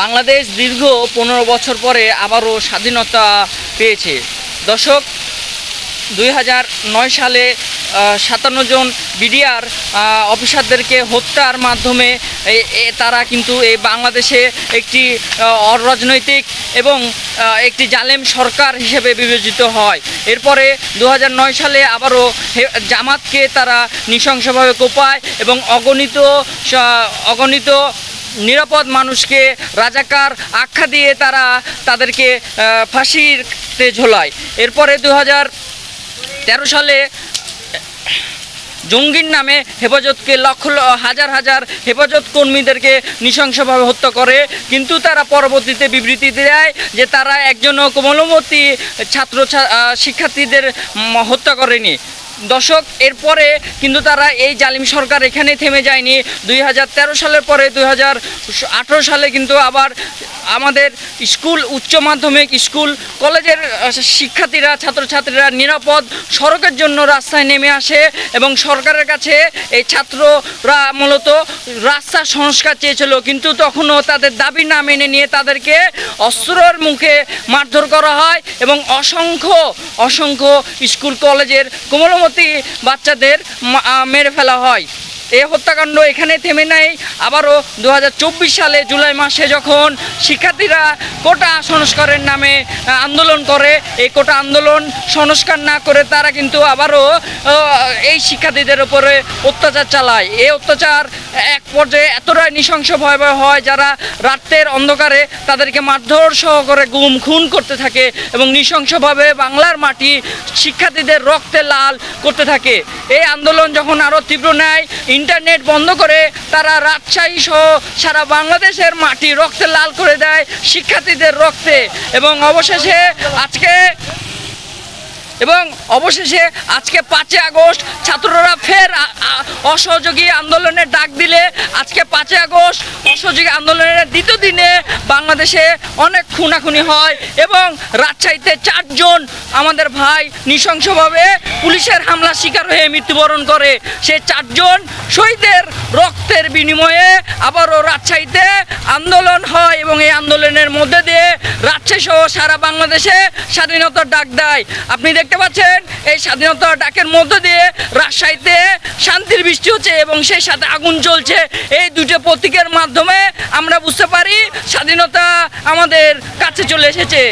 বাংলাদেশ দীর্ঘ পনেরো বছর পরে আবারও স্বাধীনতা পেয়েছে। দর্শক, দুই সালে সাতান্ন জন বিডিআর অফিসারদেরকে হত্যার মাধ্যমে তারা কিন্তু এই বাংলাদেশে একটি অরাজনৈতিক এবং একটি জালেম সরকার হিসেবে বিবেচিত হয়। এরপরে দু সালে আবারও জামাতকে তারা নৃশংসভাবে কোপায় এবং অগণিত অগণিত নিরাপদ মানুষকে রাজাকার আখ্যা দিয়ে তারা তাদেরকে ফাঁসিতে ঝোলায়। এরপরে দু হাজার তেরো সালে, জঙ্গির নামে হেফাজতকে লক্ষ হাজার হাজার হেফাজত কর্মীদেরকে নৃশংসভাবে হত্যা করে, কিন্তু তারা পরবর্তীতে বিবৃতি দেয় যে তারা একজন কোমলমতি ছাত্র শিক্ষার্থীদের হত্যা করেনি। দশক এরপরে কিন্তু তারা এই জালিম সরকার এখানে থেমে যায়নি। দুই হাজার তেরো সালের পরে দুই হাজার আঠেরো সালে কিন্তু আবার আমাদের স্কুল, উচ্চ মাধ্যমিক স্কুল, কলেজের শিক্ষার্থীরা, ছাত্রছাত্রীরা নিরাপদ, সড়কের জন্য রাস্তায় নেমে আসে এবং সরকারের কাছে এই ছাত্ররা মূলত রাস্তা সংস্কার চেয়েছিল। কিন্তু তখনও তাদের দাবি না মেনে নিয়ে তাদেরকে অস্ত্রর মুখে মারধর করা হয় এবং অসংখ্য অসংখ্য স্কুল, কলেজের কোমলমতি বাচ্চাদের মেরে ফেলা হয়। এই হত্যাকাণ্ড এখানে থেমে নেই। আবারও দু হাজার চব্বিশ সালে জুলাই মাসে যখন শিক্ষার্থীরা কোটা সংস্কারের নামে আন্দোলন করে, এই কোটা আন্দোলন সংস্কার না করে তারা কিন্তু আবারও এই শিক্ষার্থীদের উপরে অত্যাচার চালায়। এই অত্যাচার এক পর্যায়ে এতটাই নৃশংস ভয়াবহ হয় যারা রাতের অন্ধকারে তাদেরকে মারধর সহ করে গুম, খুন করতে থাকে এবং নৃশংসভাবে বাংলার মাটি শিক্ষার্থীদের রক্তে লাল করতে থাকে। এই আন্দোলন যখন আরও তীব্র নেয় ইন্টারনেট বন্ধ করে তারা রাজশাহী সহ সারা বাংলাদেশের মাটি রক্তে লাল করে দেয় শিক্ষার্থীদের রক্তে। এবং অবশেষে আজকে, এবং অবশেষে আজকে পাঁচই আগস্ট ছাত্ররা ফের অসহযোগী আন্দোলনের ডাক দিলে আজকে পাঁচই আগস্ট বাংলাদেশে অনেক খুনাখুনি হয় এবং রাজশাহীতে চারজন আমাদের ভাই নৃশংসভাবে পুলিশের হামলা শিকার হয়ে মৃত্যুবরণ করে। সে চারজন শহীদের রক্তের বিনিময়ে আবারও রাজশাহীতে আন্দোলন হয় এবং এই আন্দোলনের মধ্যে দিয়ে রাজশাহী সহ সারা বাংলাদেশে স্বাধীনতার ডাক দেয়। আপনি দেখতে পাচ্ছেন, এই স্বাধীনতার ডাকের মধ্য দিয়ে রাজশাহীতে শান্তির বৃষ্টি হচ্ছে এবং সেই সাথে আগুন জ্বলছে। এই দুটো প্রতীকের মাধ্যমে আমরা বুঝতে পারি স্বাধীনতা আমাদের কাছে চলে এসেছে।